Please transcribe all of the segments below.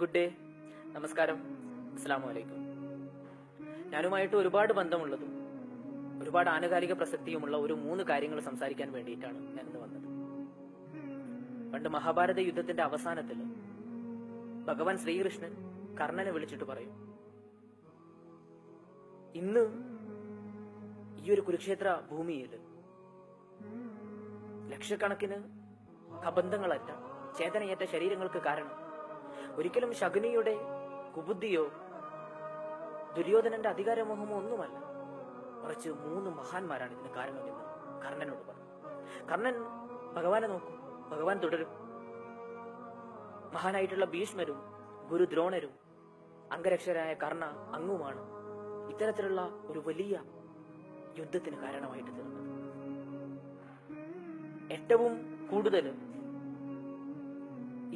Good day നമസ്കാരം. അസ്സാമലൈക്കും ഞാനുമായിട്ട് ഒരുപാട് ബന്ധമുള്ളതും ഒരുപാട് ആനുകാലിക പ്രസക്തിയുമുള്ള ഒരു മൂന്ന് കാര്യങ്ങൾ സംസാരിക്കാൻ വേണ്ടിയിട്ടാണ് ഞാൻ ഇന്ന് വന്നത്. പണ്ട് മഹാഭാരത യുദ്ധത്തിന്റെ അവസാനത്തിൽ ഭഗവാൻ ശ്രീകൃഷ്ണൻ കർണനെ വിളിച്ചിട്ട് പറയും ഇന്ന് ഈ ഒരു കുരുക്ഷേത്ര ഭൂമിയിൽ ലക്ഷക്കണക്കിന് അബന്ധങ്ങളറ്റ ചേതനയേറ്റ ശരീരങ്ങൾക്ക് കാരണം ഒരിക്കലും ശകുനിയുടെ കുബുദ്ധിയോ ദുര്യോധനന്റെ അധികാരമോഹമോ ഒന്നുമല്ല. കുറച്ച് മൂന്ന് മഹാന്മാരാണ് ഇതിന് കാരണമെന്ന് കർണനോട് പറഞ്ഞു. കർണൻ ഭഗവാനെ നോക്കും. ഭഗവാൻ തുടരും. മഹാനായിട്ടുള്ള ഭീഷ്മരും ഗുരു ദ്രോണരും അംഗരക്ഷരായ കർണ അങ്ങുമാണ് ഇത്തരത്തിലുള്ള ഒരു വലിയ യുദ്ധത്തിന് കാരണമായിട്ട് തീർന്നത്. ഏറ്റവും കൂടുതൽ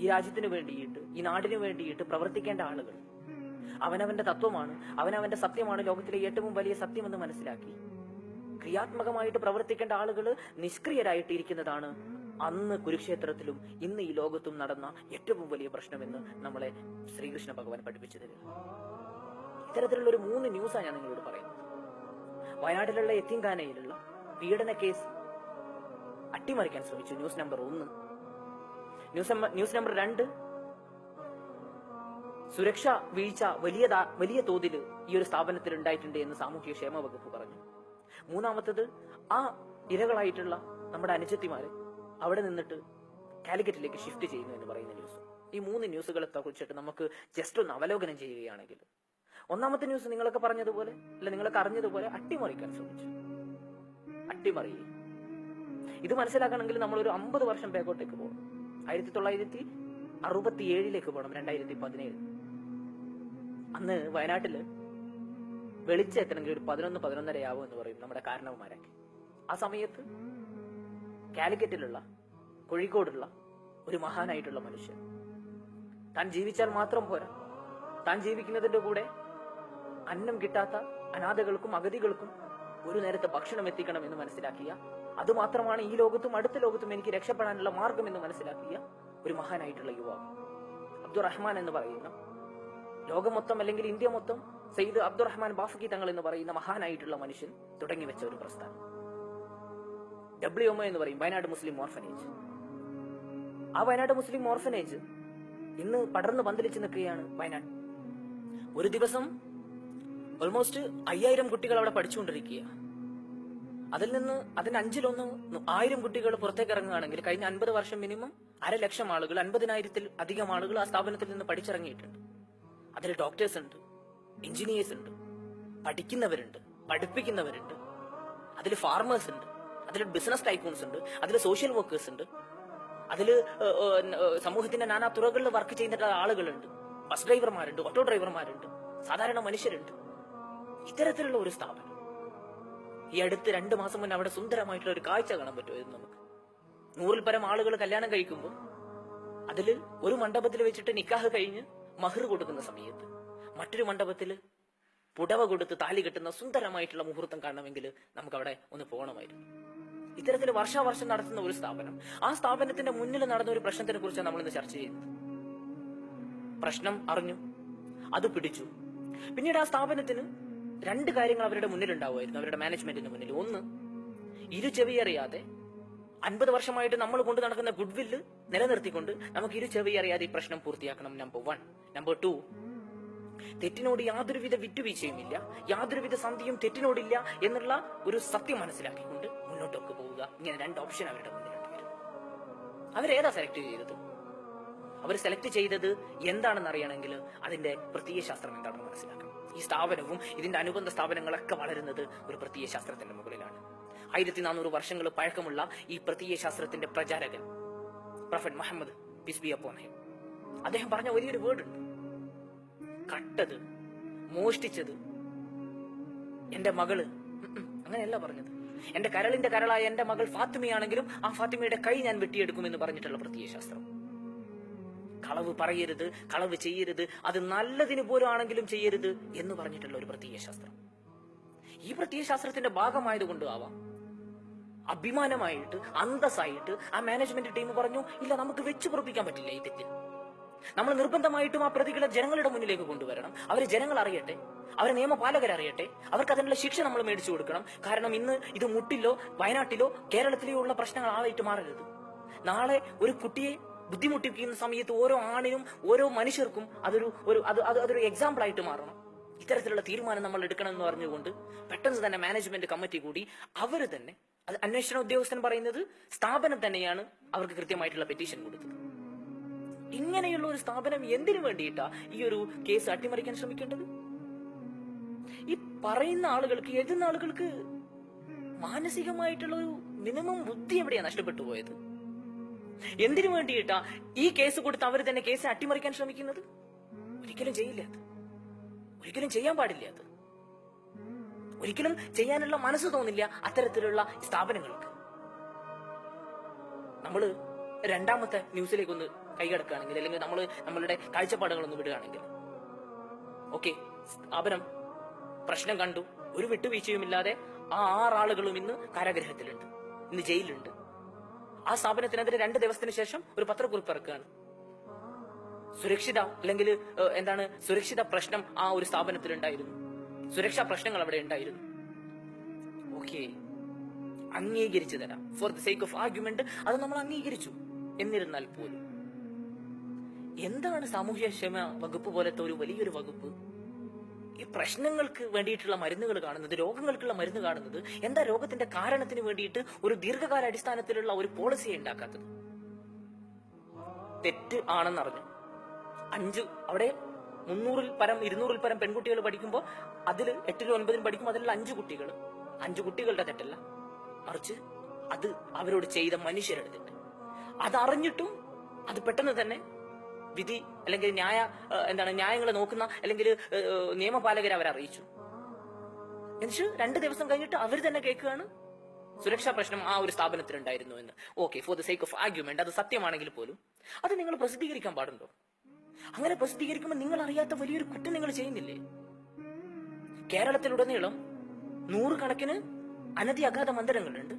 ഈ രാജ്യത്തിന് വേണ്ടിയിട്ട് ഈ നാടിന് വേണ്ടിയിട്ട് പ്രവർത്തിക്കേണ്ട ആളുകൾ. അവനവന്റെ തത്വമാണ് അവനവന്റെ സത്യമാണ് ലോകത്തിലെ ഏറ്റവും വലിയ സത്യമെന്ന് മനസ്സിലാക്കി. ക്രിയാത്മകമായിട്ട് പ്രവർത്തിക്കേണ്ട ആളുകൾ നിഷ്ക്രിയരായിട്ട് ഇരിക്കുന്നതാണ് അന്ന് കുരുക്ഷേത്രത്തിലും ഇന്ന് ഈ ലോകത്തും നടന്ന ഏറ്റവും വലിയ പ്രശ്നമെന്ന് നമ്മളെ ശ്രീകൃഷ്ണ ഭഗവാൻ പഠിപ്പിച്ചു തരിക ഇത്തരത്തിലുള്ള ഒരു മൂന്ന് ന്യൂസാണ് ഞാൻ നിങ്ങളോട് പറയുന്നത്. വയനാട്ടിലുള്ള എത്തിങ്കാനയിലുള്ള പീഡന കേസ് അട്ടിമറിക്കാൻ ശ്രമിച്ചു ന്യൂസ് നമ്പർ ഒന്ന്. ന്യൂസ് ന്യൂസ് നമ്പർ രണ്ട്. സുരക്ഷ വീഴ്ച വലിയ വലിയ തോതിൽ ഈ ഒരു സ്ഥാപനത്തിൽ ഉണ്ടായിട്ടുണ്ട് എന്ന് സാമൂഹ്യ ക്ഷേമ വകുപ്പ് പറഞ്ഞു. മൂന്നാമത്തത് ആ ഇരകളായിട്ടുള്ള നമ്മുടെ അനുജത്തിമാര് അവിടെ നിന്നിട്ട് കാലിക്കറ്റിലേക്ക് ഷിഫ്റ്റ് ചെയ്യുന്നു എന്ന് പറയുന്ന ന്യൂസ് ഈ മൂന്ന് ന്യൂസുകളെ കുറിച്ചിട്ട് നമുക്ക് ജസ്റ്റ് ഒന്ന് അവലോകനം ചെയ്യുകയാണെങ്കിൽ. ഒന്നാമത്തെ ന്യൂസ് നിങ്ങളൊക്കെ പറഞ്ഞതുപോലെ അല്ല നിങ്ങളൊക്കെ അറിഞ്ഞതുപോലെ അട്ടിമറിക്കാൻ ശ്രമിച്ചു. അട്ടിമറി. ഇത് മനസ്സിലാക്കണമെങ്കിൽ നമ്മൾ ഒരു അമ്പത് വർഷം ബാക്കോട്ടേക്ക് പോകണം. ആയിരത്തി തൊള്ളായിരത്തി അറുപത്തി ഏഴിലേക്ക് പോകണം രണ്ടായിരത്തി പതിനേഴ് അന്ന് വയനാട്ടിൽ വെളിച്ചെത്തണമെങ്കിൽ ഒരു പതിനൊന്ന് പതിനൊന്നരയാവും എന്ന് പറയും നമ്മുടെ കാരണവന്മാരൊക്കെ. ആ സമയത്ത് കാലിക്കറ്റിലുള്ള കോഴിക്കോടുള്ള ഒരു മഹാനായിട്ടുള്ള മനുഷ്യൻ. താൻ ജീവിച്ചാൽ മാത്രം പോരാ. താൻ ജീവിക്കുന്നതിന്റെ കൂടെ അന്നം കിട്ടാത്ത അനാഥകൾക്കും അഗതികൾക്കും ഒരു നേരത്തെ ഭക്ഷണം എത്തിക്കണം എന്ന് മനസ്സിലാക്കിയ അതുമാത്രമാണ് ഈ ലോകത്തും അടുത്ത ലോകത്തും എനിക്ക് രക്ഷപ്പെടാനുള്ള മാർഗം എന്ന് മനസ്സിലാക്കിയ ഒരു മഹാനായിട്ടുള്ള യുവാവ്. അബ്ദുറഹ്മാൻ എന്ന് പറയുന്ന ലോകം മൊത്തം അല്ലെങ്കിൽ ഇന്ത്യ മൊത്തം സെയ്ദ് അബ്ദുറഹ്മാൻ ബാഫക്കി തങ്ങൾ എന്ന് പറയുന്ന മഹാനായിട്ടുള്ള മനുഷ്യൻ തുടങ്ങി വെച്ച ഒരു പ്രസ്ഥാനം. ഡബ്ല്യു എം എന്ന് പറയും വയനാട് മുസ്ലിം ഓർഫനേജ്. ആ വയനാട് മുസ്ലിം ഓർഫനേജ് ഇന്ന് പടർന്ന് പന്തലിച്ച് നിൽക്കുകയാണ് വയനാട്. ഒരു ദിവസം ഓൾമോസ്റ്റ് അയ്യായിരം കുട്ടികൾ അവിടെ പഠിച്ചുകൊണ്ടിരിക്കുക അതിൽ നിന്ന് അതിന് അഞ്ചിലൊന്ന് ആയിരം കുട്ടികൾ പുറത്തേക്ക് ഇറങ്ങുകയാണെങ്കിൽ കഴിഞ്ഞ അൻപത് വർഷം മിനിമം അര ലക്ഷം ആളുകൾ അൻപതിനായിരത്തിൽ അധികം ആളുകൾ ആ സ്ഥാപനത്തിൽ നിന്ന് പഠിച്ചിറങ്ങിയിട്ടുണ്ട്. അതിൽ ഡോക്ടേഴ്സ് ഉണ്ട് എഞ്ചിനീയേഴ്സ് ഉണ്ട് പഠിക്കുന്നവരുണ്ട് പഠിപ്പിക്കുന്നവരുണ്ട്. അതിൽ ഫാർമേഴ്സ് ഉണ്ട് അതിൽ ബിസിനസ് ടൈക്കൂൺസ് ഉണ്ട് അതിൽ സോഷ്യൽ വർക്കേഴ്സ് ഉണ്ട്. അതിൽ സമൂഹത്തിന്റെ നാനാ തുറകളിൽ വർക്ക് ചെയ്യുന്ന ആളുകളുണ്ട്. ബസ് ഡ്രൈവർമാരുണ്ട് ഓട്ടോ ഡ്രൈവർമാരുണ്ട് സാധാരണ മനുഷ്യരുണ്ട്. ഇത്തരത്തിലുള്ള ഒരു സ്ഥാപനം. ഈ അടുത്ത് രണ്ട് മാസം മുന്നേ അവിടെ സുന്ദരമായിട്ടുള്ള ഒരു കാഴ്ച കാണാൻ പറ്റുമായിരുന്നു നമുക്ക്. നൂറിൽ പരം ആളുകൾ കല്യാണം കഴിക്കുമ്പോൾ അതിൽ ഒരു മണ്ഡപത്തിൽ വെച്ചിട്ട് നിക്കാഹ് കഴിഞ്ഞ് മഹർ കൊടുക്കുന്ന സമയത്ത് മറ്റൊരു മണ്ഡപത്തിൽ പുടവ കൊടുത്ത് താലി കെട്ടുന്ന സുന്ദരമായിട്ടുള്ള മുഹൂർത്തം കാണണമെങ്കിൽ നമുക്ക് അവിടെ ഒന്ന് പോകണമായിരുന്നു. ഇത്തരത്തിൽ വർഷാവർഷം നടത്തുന്ന ഒരു സ്ഥാപനം. ആ സ്ഥാപനത്തിന്റെ മുന്നിൽ നടന്ന ഒരു പ്രശ്നത്തിനെ കുറിച്ചാണ് നമ്മൾ ഇന്ന് ചർച്ച ചെയ്യുന്നത്. പ്രശ്നം അറിഞ്ഞു അത് പിടിച്ചു. പിന്നീട് ആ സ്ഥാപനത്തിന് രണ്ട് കാര്യങ്ങൾ അവരുടെ മുന്നിൽ ഉണ്ടാവുമായിരുന്നു അവരുടെ മാനേജ്മെന്റിന്റെ മുന്നിൽ. ഒന്ന് ഇരു ചെവിയറിയാതെ അൻപത് വർഷമായിട്ട് നമ്മൾ കൊണ്ട് നടക്കുന്ന ഗുഡ് വില്ല് നിലനിർത്തിക്കൊണ്ട് നമുക്ക് ഇരു ചെവിയറിയാതെ ഈ പ്രശ്നം പൂർത്തിയാക്കണം നമ്പർ വൺ നമ്പർ ടു തെറ്റിനോട് യാതൊരുവിധ വിട്ടുവീഴ്ചയുമില്ല യാതൊരുവിധ സന്ധിയും തെറ്റിനോടില്ല എന്നുള്ള ഒരു സത്യം മനസ്സിലാക്കിക്കൊണ്ട് മുന്നോട്ടൊക്കെ പോവുക. ഇങ്ങനെ രണ്ട് ഓപ്ഷൻ അവരുടെ മുന്നിലുണ്ടായിരുന്നു. അവരേതാ സെലക്ട് ചെയ്തത്? അവർ സെലക്ട് ചെയ്തത് എന്താണെന്ന് അറിയണമെങ്കിൽ അതിന്റെ പ്രത്യയ ശാസ്ത്രം എന്താണെന്ന് മനസ്സിലാക്കണം. ഈ സ്ഥാപനവും ഇതിന്റെ അനുബന്ധ സ്ഥാപനങ്ങളൊക്കെ വളരുന്നത് ഒരു പ്രത്യയ ശാസ്ത്രത്തിന്റെ മുകളിലാണ്. ആയിരത്തി നാനൂറ് വർഷങ്ങൾ പഴക്കമുള്ള ഈ പ്രത്യയ ശാസ്ത്രത്തിന്റെ പ്രചാരകൻ പ്രൊഫറ്റ് മുഹമ്മദ് ബിസ്ബി അപ്പോനെ അദ്ദേഹം പറഞ്ഞ വലിയൊരു വേർഡ് ഉണ്ട്. കട്ടത് മോഷ്ടിച്ചത്. എന്റെ മകൾ അങ്ങനെയല്ല പറഞ്ഞത്. എന്റെ കരളിന്റെ കരളായ എന്റെ മകൾ ഫാത്തിമയാണെങ്കിലും ആ ഫാത്തിമയുടെ കൈ ഞാൻ വെട്ടിയെടുക്കും എന്ന് പറഞ്ഞിട്ടുള്ള പ്രത്യയ ശാസ്ത്രം. കളവ് പറയരുത് കളവ് ചെയ്യരുത് അത് നല്ലതിന് പോലും ആണെങ്കിലും ചെയ്യരുത് എന്ന് പറഞ്ഞിട്ടുള്ള ഒരു പ്രത്യയശാസ്ത്രം ഈ പ്രത്യയശാസ്ത്രത്തിന്റെ ഭാഗമായതുകൊണ്ട് ആവാം. അഭിമാനമായിട്ട് അന്തസ്സായിട്ട് ആ മാനേജ്മെന്റ് ടീം പറഞ്ഞു ഇല്ല നമുക്ക് വെച്ചു പൊറപ്പിക്കാൻ പറ്റില്ല ഈ തെറ്റ്. നമ്മൾ നിർബന്ധമായിട്ടും ആ പ്രതികളെ ജനങ്ങളുടെ മുന്നിലേക്ക് കൊണ്ടുവരണം. അവരെ ജനങ്ങൾ അറിയട്ടെ അവരെ നിയമപാലകർ അറിയട്ടെ അവർക്ക് അതിനുള്ള ശിക്ഷ നമ്മൾ മേടിച്ചു കൊടുക്കണം. കാരണം ഇന്ന് ഇത് മുട്ടിലോ വയനാട്ടിലോ കേരളത്തിലോ ഉള്ള പ്രശ്നങ്ങൾ ആളായിട്ട് മാറരുത്. നാളെ ഒരു കുട്ടിയെ ബുദ്ധിമുട്ടിപ്പിക്കുന്ന സമയത്ത് ഓരോ ആണിനും ഓരോ മനുഷ്യർക്കും അതൊരു ഒരു അത് അത് അതൊരു എക്സാമ്പിൾ ആയിട്ട് മാറണം. ഇത്തരത്തിലുള്ള തീരുമാനം നമ്മൾ എടുക്കണം എന്ന് പറഞ്ഞുകൊണ്ട് പെട്ടെന്ന് തന്നെ മാനേജ്മെന്റ് കമ്മിറ്റി കൂടി അവർ തന്നെ അത് അന്വേഷണ ഉദ്യോഗസ്ഥൻ പറയുന്നത് സ്ഥാപനം തന്നെയാണ് അവർക്ക് കൃത്യമായിട്ടുള്ള പെറ്റീഷൻ കൊടുത്തത്. ഇങ്ങനെയുള്ള ഒരു സ്ഥാപനം എന്തിനു വേണ്ടിയിട്ടാ ഈ ഒരു കേസ് അട്ടിമറിക്കാൻ ശ്രമിക്കേണ്ടത്? ഈ പറയുന്ന ആളുകൾക്ക് എഴുതുന്ന ആളുകൾക്ക് മാനസികമായിട്ടുള്ള ഒരു മിനിമം ബുദ്ധി എവിടെയാണ് നഷ്ടപ്പെട്ടു പോയത്? എന്തിനു വേണ്ടിയിട്ടാ ഈ കേസ് കൊടുത്ത് അവർ തന്നെ കേസ് അട്ടിമറിക്കാൻ ശ്രമിക്കുന്നത്? ഒരിക്കലും ചെയ്യില്ല അത്. ഒരിക്കലും ചെയ്യാൻ പാടില്ല അത്. ഒരിക്കലും ചെയ്യാനുള്ള മനസ്സ് തോന്നില്ല അത്തരത്തിലുള്ള സ്ഥാപനങ്ങൾക്ക്. നമ്മൾ രണ്ടാമത്തെ ന്യൂസിലേക്ക് ഒന്ന് കൈകടക്കുകയാണെങ്കിൽ അല്ലെങ്കിൽ നമ്മൾ നമ്മളുടെ കാഴ്ചപ്പാടുകളൊന്ന് വിടുകയാണെങ്കിൽ. ഓക്കെ സ്ഥാപനം പ്രശ്നം കണ്ടു. ഒരു വിട്ടുവീഴ്ചയുമില്ലാതെ ആ ആറാളുകളും ഇന്ന് കാരാഗ്രഹത്തിലുണ്ട്. ഇന്ന് ജയിലിലുണ്ട്. ആ സ്ഥാപനത്തിനെതിരെ രണ്ട് ദിവസത്തിന് ശേഷം ഒരു പത്രക്കുറിപ്പ് ഇറക്കുകയാണ്. സുരക്ഷിത അല്ലെങ്കിൽ എന്താണ് സുരക്ഷിത പ്രശ്നം ആ ഒരു സ്ഥാപനത്തിൽ ഉണ്ടായിരുന്നു സുരക്ഷാ പ്രശ്നങ്ങൾ അവിടെ ഉണ്ടായിരുന്നു. ഓക്കെ. അംഗീകരിച്ചു തരാം for the sake of argument അത് നമ്മൾ അംഗീകരിച്ചു. എന്നിരുന്നാൽ പോലും. എന്താണ് സാമൂഹ്യക്ഷേമ വകുപ്പ് പോലത്തെ ഒരു വലിയൊരു വകുപ്പ്? ഈ പ്രശ്നങ്ങൾക്ക് വേണ്ടിയിട്ടുള്ള മരുന്നുകൾ കാണുന്നത് രോഗങ്ങൾക്കുള്ള മരുന്ന് കാണുന്നത് എന്താ രോഗത്തിന്റെ കാരണത്തിന് വേണ്ടിയിട്ട് ഒരു ദീർഘകാല അടിസ്ഥാനത്തിലുള്ള ഒരു പോളിസിയെ ഉണ്ടാക്കാത്തത്? തെറ്റ് ആണെന്നറിഞ്ഞു. അഞ്ച് അവിടെ മുന്നൂറിൽ പരം ഇരുന്നൂറിൽ പരം പെൺകുട്ടികൾ പഠിക്കുമ്പോൾ അതിൽ എട്ടിലും ഒൻപതിലും പഠിക്കുമ്പോൾ അതിലുള്ള അഞ്ച് കുട്ടികൾ. അഞ്ച് കുട്ടികളുടെ തെറ്റല്ല. മറിച്ച് അത് അവരോട് ചെയ്ത മനുഷ്യരുടെ തെറ്റ്. അതറിഞ്ഞിട്ടും അത് പെട്ടെന്ന് തന്നെ വിധി അല്ലെങ്കിൽ ന്യായ എന്താണ് ന്യായങ്ങളെ നോക്കുന്ന അല്ലെങ്കിൽ നിയമപാലകരെ അവർ അറിയിച്ചു. എന്നിട്ട് രണ്ട് ദിവസം കഴിഞ്ഞിട്ട് അവർ തന്നെ കേൾക്കുകയാണ്. സുരക്ഷാ പ്രശ്നം ആ ഒരു സ്ഥാപനത്തിൽ ഉണ്ടായിരുന്നു എന്ന്. Okay for the sake of argument അത് സത്യമാണെങ്കിൽ പോലും അത് നിങ്ങൾ പ്രസിദ്ധീകരിക്കാൻ പാടുണ്ടോ? അങ്ങനെ പ്രസിദ്ധീകരിക്കുമ്പോൾ നിങ്ങൾ അറിയാത്ത വലിയൊരു കുറ്റം നിങ്ങൾ ചെയ്യുന്നില്ലേ? കേരളത്തിലുടനീളം നൂറുകണക്കിന് അനധി അഗാധ മന്ദിരങ്ങളുണ്ട്.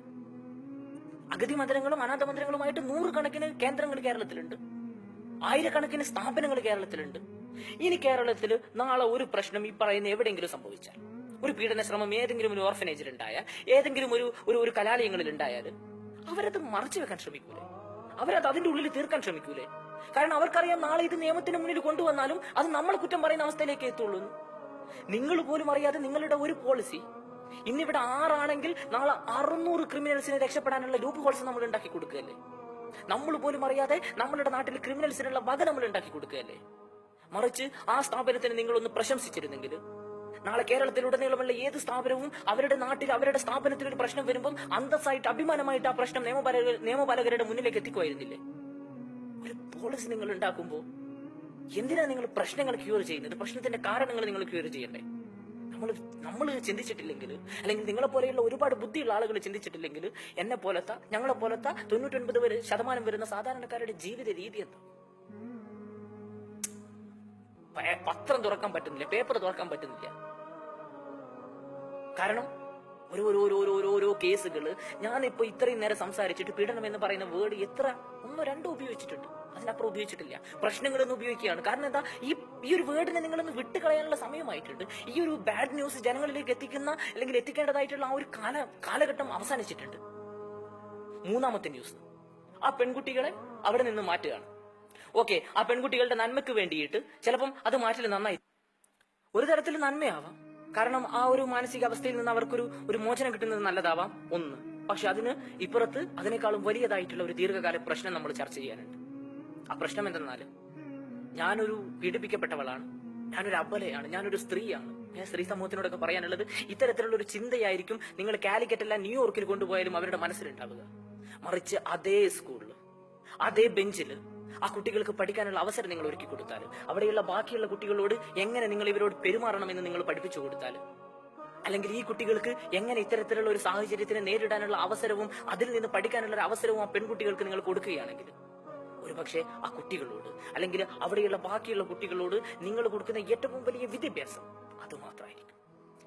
അഗതി മന്ദിരങ്ങളും അനാഥ മന്ദിരങ്ങളുമായിട്ട് നൂറുകണക്കിന് കേന്ദ്രങ്ങൾ കേരളത്തിലുണ്ട്. ആയിരക്കണക്കിന് സ്ഥാപനങ്ങൾ കേരളത്തിലുണ്ട്. ഇനി കേരളത്തിൽ നാളെ ഒരു പ്രശ്നം ഈ പറയുന്ന എവിടെയെങ്കിലും സംഭവിച്ചാൽ ഒരു പീഡന ശ്രമം ഏതെങ്കിലും ഒരു ഓർഫനേജിൽ ഉണ്ടായാൽ ഏതെങ്കിലും ഒരു ഒരു ഒരു കലാലയങ്ങളിൽ ഉണ്ടായാൽ അവരത് മറച്ചു വെക്കാൻ ശ്രമിക്കൂലേ? അവരത് അതിന്റെ ഉള്ളിൽ തീർക്കാൻ ശ്രമിക്കൂലേ? കാരണം അവർക്കറിയാം നാളെ ഇത് നിയമത്തിന് മുന്നിൽ കൊണ്ടുവന്നാലും അത് നമ്മൾ കുറ്റം പറയുന്ന അവസ്ഥയിലേക്ക് എത്തുള്ളൂ. നിങ്ങൾ പോലും അറിയാതെ നിങ്ങളുടെ ഒരു പോളിസി ഇന്നിവിടെ ആറാണെങ്കിൽ നാളെ അറുന്നൂറ് ക്രിമിനൽസിനെ രക്ഷപ്പെടാനുള്ള ലൂപ്പ് ഹോൾസ് നമ്മൾ ഉണ്ടാക്കി കൊടുക്കുകയല്ലേ? നമ്മൾ പോലും അറിയാതെ നമ്മളുടെ നാട്ടിൽ ക്രിമിനൽസിനുള്ള വക നമ്മൾ ഉണ്ടാക്കി കൊടുക്കുകയല്ലേ? മറിച്ച് ആ സ്ഥാപനത്തിന് നിങ്ങളൊന്ന് പ്രശംസിച്ചിരുന്നെങ്കിൽ നാളെ കേരളത്തിലുടനീളമുള്ള ഏത് സ്ഥാപനവും അവരുടെ നാട്ടിൽ അവരുടെ സ്ഥാപനത്തിൽ ഒരു പ്രശ്നം വരുമ്പോൾ അന്തസ്സായിട്ട് അഭിമാനമായിട്ട് ആ പ്രശ്നം നിയമപാലക നിയമപാലകരുടെ മുന്നിലേക്ക് എത്തിക്കുമായിരുന്നില്ലേ? ഒരു പോളിസി നിങ്ങൾ ഉണ്ടാക്കുമ്പോൾ എന്തിനാണ് നിങ്ങൾ പ്രശ്നങ്ങൾ ക്യൂർ ചെയ്യുന്നത്? പ്രശ്നത്തിന്റെ കാരണങ്ങൾ നിങ്ങൾ ക്യൂർ ചെയ്യണ്ടേ? നമ്മൾ നമ്മൾ ചിന്തിച്ചിട്ടില്ലെങ്കിൽ അല്ലെങ്കിൽ നിങ്ങളെ പോലെയുള്ള ഒരുപാട് ബുദ്ധിയുള്ള ആളുകൾ ചിന്തിച്ചിട്ടില്ലെങ്കിൽ എന്നെ പോലത്തെ ഞങ്ങളെ പോലത്തെ തൊണ്ണൂറ്റൊൻപത് വരെ ശതമാനം വരുന്ന സാധാരണക്കാരുടെ ജീവിത രീതി എന്താ? പത്രം തുറക്കാൻ പറ്റുന്നില്ല പേപ്പർ തുറക്കാൻ പറ്റുന്നില്ല. കാരണം ഒരു ഓരോ ഒരു ഒരു ഓരോ കേസുകൾ ഞാനിപ്പോ ഇത്രയും നേരം സംസാരിച്ചിട്ട് പീഡനം എന്ന് പറയുന്ന വേർഡ് എത്ര ഒന്നോ രണ്ടോ ഉപയോഗിച്ചിട്ടുണ്ട്. അതിനപ്പുറം ഉപയോഗിച്ചിട്ടില്ല. പ്രശ്നങ്ങളൊന്നും ഉപയോഗിക്കുകയാണ്. കാരണം എന്താ? ഈ ഈ ഒരു വേർഡിനെ നിങ്ങളൊന്ന് വിട്ടുകളയാനുള്ള സമയമായിട്ടുണ്ട്. ഈ ഒരു ബാഡ് ന്യൂസ് ജനങ്ങളിലേക്ക് എത്തിക്കുന്ന അല്ലെങ്കിൽ എത്തിക്കേണ്ടതായിട്ടുള്ള ആ ഒരു കാല കാലഘട്ടം അവസാനിച്ചിട്ടുണ്ട്. മൂന്നാമത്തെ ന്യൂസ് ആ പെൺകുട്ടികളെ അവിടെ നിന്ന് മാറ്റുകയാണ്. ഓക്കെ ആ പെൺകുട്ടികളുടെ നന്മയ്ക്ക് വേണ്ടിയിട്ട് ചിലപ്പം അത് മാറ്റൽ നന്നായി. ഒരു തരത്തിൽ നന്മയാവാം. കാരണം ആ ഒരു മാനസികാവസ്ഥയിൽ നിന്ന് അവർക്കൊരു ഒരു മോചനം കിട്ടുന്നത് നല്ലതാവാം. ഒന്ന്. പക്ഷെ അതിന് ഇപ്പുറത്ത് അതിനേക്കാളും വലിയതായിട്ടുള്ള ഒരു ദീർഘകാല പ്രശ്നം നമ്മൾ ചർച്ച ചെയ്യാനുണ്ട്. ആ പ്രശ്നം എന്തെന്നാൽ ഞാനൊരു പീഡിപ്പിക്കപ്പെട്ടവളാണ്. ഞാനൊരു അബലയാണ്. ഞാനൊരു സ്ത്രീയാണ്. ഞാൻ സ്ത്രീ സമൂഹത്തിനോടൊക്കെ പറയാനുള്ളത് ഇത്തരത്തിലുള്ള ഒരു ചിന്തയായിരിക്കും നിങ്ങൾ കാലിക്കറ്റ് അല്ല ന്യൂയോർക്കിൽ കൊണ്ടുപോയാലും അവരുടെ മനസ്സിലുണ്ടാവുക. മറിച്ച് അതേ സ്കൂളിൽ അതേ ബെഞ്ചിൽ ആ കുട്ടികൾക്ക് പഠിക്കാനുള്ള അവസരം നിങ്ങൾ ഒരുക്കി കൊടുത്താൽ. അവിടെയുള്ള ബാക്കിയുള്ള കുട്ടികളോട് എങ്ങനെ നിങ്ങൾ ഇവരോട് പെരുമാറണമെന്ന് നിങ്ങൾ പഠിപ്പിച്ചു കൊടുത്താൽ? അല്ലെങ്കിൽ ഈ കുട്ടികൾക്ക് എങ്ങനെ ഇത്തരത്തിലുള്ള ഒരു സാഹചര്യത്തിനെ നേരിടാനുള്ള അവസരവും അതിൽ നിന്ന് പഠിക്കാനുള്ള ഒരു അവസരവും ആ പെൺകുട്ടികൾക്ക് നിങ്ങൾ കൊടുക്കുകയാണെങ്കിൽ? ഒരു പക്ഷേ ആ കുട്ടികളോട് അല്ലെങ്കിൽ അവിടെയുള്ള ബാക്കിയുള്ള കുട്ടികളോട് നിങ്ങൾ കൊടുക്കുന്ന ഏറ്റവും വലിയ വിദ്യാഭ്യാസം അത് മാത്രമായിരിക്കും.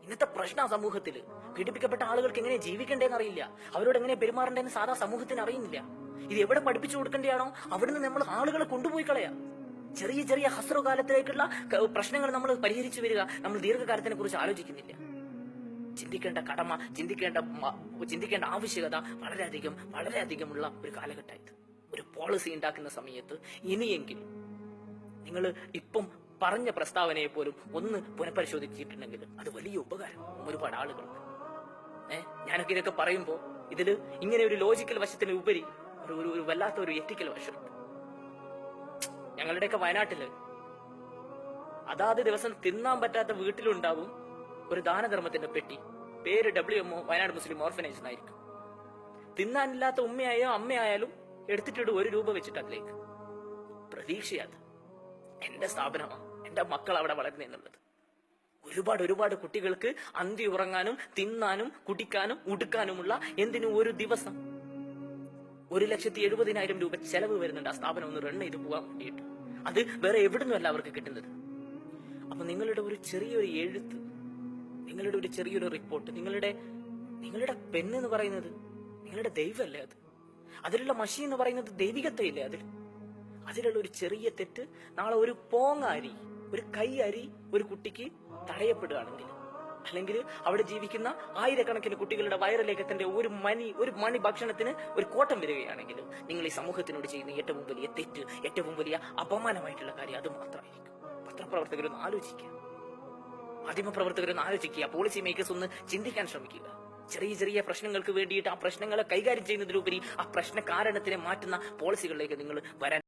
ഇന്നത്തെ പ്രശ്ന സമൂഹത്തിൽ പീഡിപ്പിക്കപ്പെട്ട ആളുകൾക്ക് എങ്ങനെ ജീവിക്കേണ്ടതെന്ന് അറിയില്ല. അവരോട് എങ്ങനെ പെരുമാറേണ്ടതെന്ന് സാധാ സമൂഹത്തിന് അറിയുന്നില്ല. ഇത് എവിടെ പഠിപ്പിച്ചു കൊടുക്കേണ്ടതാണോ? അവിടുന്ന് നമ്മൾ ആളുകളെ കൊണ്ടുപോയി കളയാ. ചെറിയ ചെറിയ ഹസ്രകാലത്തിലേക്കുള്ള കാലത്തിലേക്കുള്ള പ്രശ്നങ്ങൾ നമ്മൾ പരിഹരിച്ചു വരിക. നമ്മൾ ദീർഘകാലത്തിനെ കുറിച്ച് ആലോചിക്കുന്നില്ല. ചിന്തിക്കേണ്ട കടമ ചിന്തിക്കേണ്ട ചിന്തിക്കേണ്ട ആവശ്യകത വളരെയധികം വളരെയധികമുള്ള ഒരു കാലഘട്ടമായത്. ഒരു പോളിസി ഉണ്ടാക്കുന്ന സമയത്ത് ഇനിയെങ്കിലും നിങ്ങൾ ഇപ്പം പറഞ്ഞ പ്രസ്താവനയെ പോലും ഒന്ന് പുനഃപരിശോധിച്ചിട്ടുണ്ടെങ്കിൽ അത് വലിയ ഉപകാരം ഒരുപാട് ആളുകൾക്ക്. ഏഹ് ഞാനൊക്കെ ഇതൊക്കെ പറയുമ്പോൾ ഇതിൽ ഇങ്ങനെ ഒരു ലോജിക്കൽ വശത്തിന് ഉപരി ഒരു ഒരു- വല്ലാത്ത ഒരു എത്തിക്കൽ വശം ഞങ്ങളുടെയൊക്കെ വയനാട്ടിൽ അതാത് ദിവസം തിന്നാൻ പറ്റാത്ത വീട്ടിലുണ്ടാവും ഒരു ദാനധർമ്മത്തിന്റെ പെട്ടി. പേര് W MO Wayanad Muslim orphanage എന്നായിരിക്കും. തിന്നാനില്ലാത്ത ഉമ്മയായോ അമ്മയായാലും എടുത്തിട്ടിട്ട് ഒരു രൂപ വെച്ചിട്ട് അതിലേക്ക്. പ്രതീക്ഷയത്. എന്റെ സ്ഥാപനമാണ് എന്റെ മക്കൾ അവിടെ വളരുന്നു എന്നുള്ളത്. ഒരുപാട് ഒരുപാട് കുട്ടികൾക്ക് അന്തി ഉറങ്ങാനും തിന്നാനും കുടിക്കാനും ഉടുക്കാനുമുള്ള എന്തിനും ഒരു ദിവസം. ഒരു ലക്ഷത്തി എഴുപതിനായിരം രൂപ ചെലവ് വരുന്നുണ്ട്. ആ സ്ഥാപനം ഒന്ന് റൺ ചെയ്ത് പോകാൻ വേണ്ടിയിട്ട്. അത് വേറെ എവിടുന്നുമല്ല അവർക്ക് കിട്ടുന്നത്. അപ്പൊ നിങ്ങളുടെ ഒരു ചെറിയൊരു എഴുത്ത് നിങ്ങളുടെ ഒരു ചെറിയൊരു റിപ്പോർട്ട് നിങ്ങളുടെ നിങ്ങളുടെ പെണ്ണ് എന്ന് പറയുന്നത് നിങ്ങളുടെ ദൈവമല്ലേ അത്? അതിലുള്ള മഷി എന്ന് പറയുന്നത് ദൈവികത്വമില്ലേ അതിൽ അതിലുള്ള ഒരു ചെറിയ തെറ്റ് നാളെ ഒരു പോങ്ങാരി ഒരു കൈ അരി ഒരു കുട്ടിക്ക് തടയപ്പെടുകയാണെങ്കിൽ അല്ലെങ്കിൽ അവിടെ ജീവിക്കുന്ന ആയിരക്കണക്കിന് കുട്ടികളുടെ വയറലേഖത്തിന്റെ ഒരു മണി ഒരു മണി ഭക്ഷണത്തിന് ഒരു കോട്ടം വരികയാണെങ്കിൽ നിങ്ങൾ ഈ സമൂഹത്തിനോട് ചെയ്യുന്ന ഏറ്റവും വലിയ തെറ്റ് ഏറ്റവും വലിയ അപമാനമായിട്ടുള്ള കാര്യം അത് മാത്രമായിരിക്കും. പത്രപ്രവർത്തകരൊന്ന് ആലോചിക്കുക. മാധ്യമപ്രവർത്തകരൊന്ന് ആലോചിക്കുക. പോളിസി മേക്കേഴ്സ് ഒന്ന് ചിന്തിക്കാൻ ശ്രമിക്കുക. ചെറിയ ചെറിയ പ്രശ്നങ്ങൾക്ക് വേണ്ടിയിട്ട് ആ പ്രശ്നങ്ങളെ കൈകാര്യം ചെയ്യുന്നതിലുപരി ആ പ്രശ്ന കാരണത്തിനെ മാറ്റുന്ന പോളിസികളിലേക്ക് നിങ്ങൾ വരാൻ